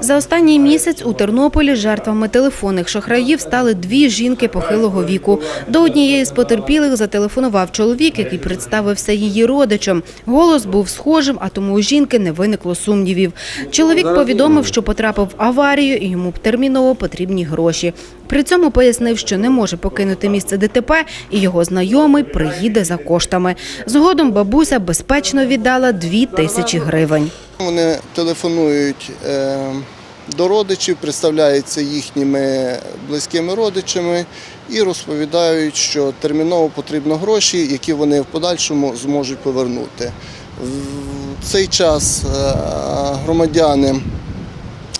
За останній місяць у Тернополі жертвами телефонних шахраїв стали дві жінки похилого віку. До однієї з потерпілих зателефонував чоловік, який представився її родичем. Голос був схожим, а тому у жінки не виникло сумнівів. Чоловік повідомив, що потрапив в аварію і йому терміново потрібні гроші. При цьому пояснив, що не може покинути місце ДТП, і його знайомий приїде за коштами. Згодом бабуся безпечно віддала дві тисячі гривень. Вони телефонують е, до родичів, представляються їхніми близькими родичами і розповідають, що терміново потрібно гроші, які вони в подальшому зможуть повернути. В цей час е, громадяни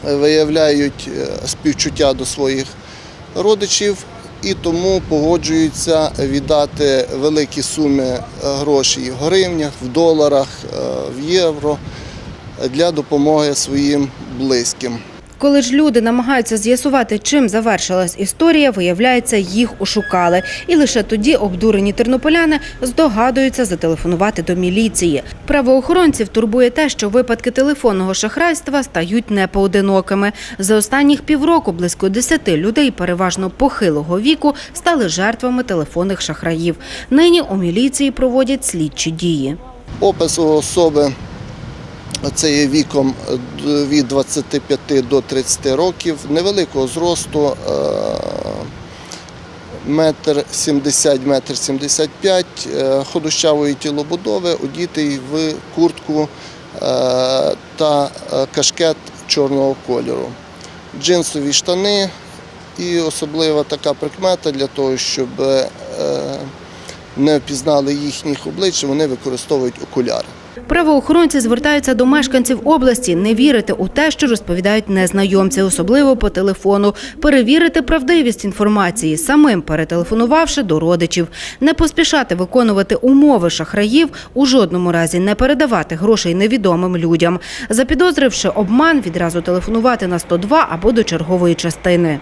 виявляють е, співчуття до своїх родичів і тому погоджуються віддати великі суми грошей в гривнях, в доларах, в євро для допомоги своїм близьким. Коли ж люди намагаються з'ясувати, чим завершилась історія, виявляється, їх ошукали. І лише тоді обдурені тернополяни здогадуються зателефонувати до міліції. Правоохоронців турбує те, що випадки телефонного шахрайства стають непоодинокими. За останніх півроку близько 10 людей, переважно похилого віку, стали жертвами телефонних шахраїв. Нині у міліції проводять слідчі дії. Опис особи це є віком від 25 до 30 років, невеликого зросту, е, метр 70, метр 75, е, ходущавої тілобудови, одітий в куртку е, та е, кашкет чорного кольору, джинсові штани і особлива така прикмета для того, щоб е, не впізнали їхніх облич, вони використовують окуляри. Правоохоронці звертаються до мешканців області не вірити у те, що розповідають незнайомці, особливо по телефону, перевірити правдивість інформації, самим перетелефонувавши до родичів, не поспішати виконувати умови шахраїв, у жодному разі не передавати грошей невідомим людям. Запідозривши обман, відразу телефонувати на 102 або до чергової частини.